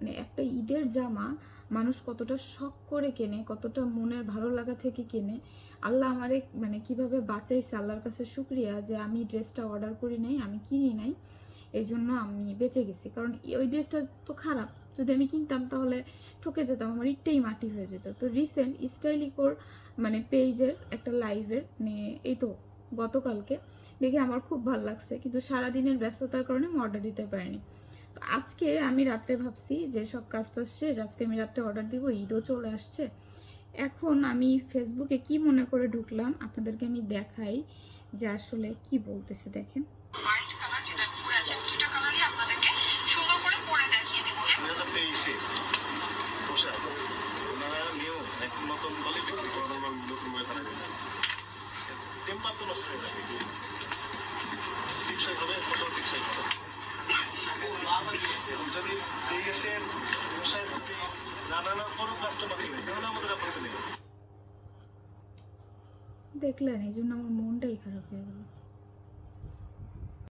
মানে একটা ঈদের জামা মানুষ কতটা শখ করে কেনে, কতটা মনের ভালো লাগা থেকে কেনে, আল্লাহ আমারে মানে কীভাবে বাঁচাইছে আল্লাহর কাছে শুক্রিয়া যে আমি ড্রেসটা অর্ডার করি নাই, আমি কিনি নাই, এই জন্য আমি বেঁচে গেছি। কারণ ওই ড্রেসটা তো খারাপ। যদি আমি কিনতাম তাহলে ঠকে যেতাম, আমার ইটটাই মাটি হয়ে যেত। তো রিসেন্ট স্টাইলিকোর মানে পেজের একটা লাইভের মানে এই তো গতকালকে, দেখে আমার খুব ভালো লাগছে। কিন্তু সারাদিনের ব্যস্ততার কারণে আমি অর্ডার দিতে পারিনি। আজকে আমি রাত্রে ভাবছি যে সব কাজটা শেষ আজকে আমি রাত্রে অর্ডার দিব ঈদও চলে আসছে। এখন আমি ফেসবুকে কি মনে করে ঢুকলাম আপনাদেরকে আমি দেখাই যে আসলে কি বলতেছে দেখেন। নতুন বলে টেম্পার তো নষ্ট হয়ে যাবে। জানানোর পরও দেখলেন এই জন্য আমার মনটাই খারাপ হয়ে গেল।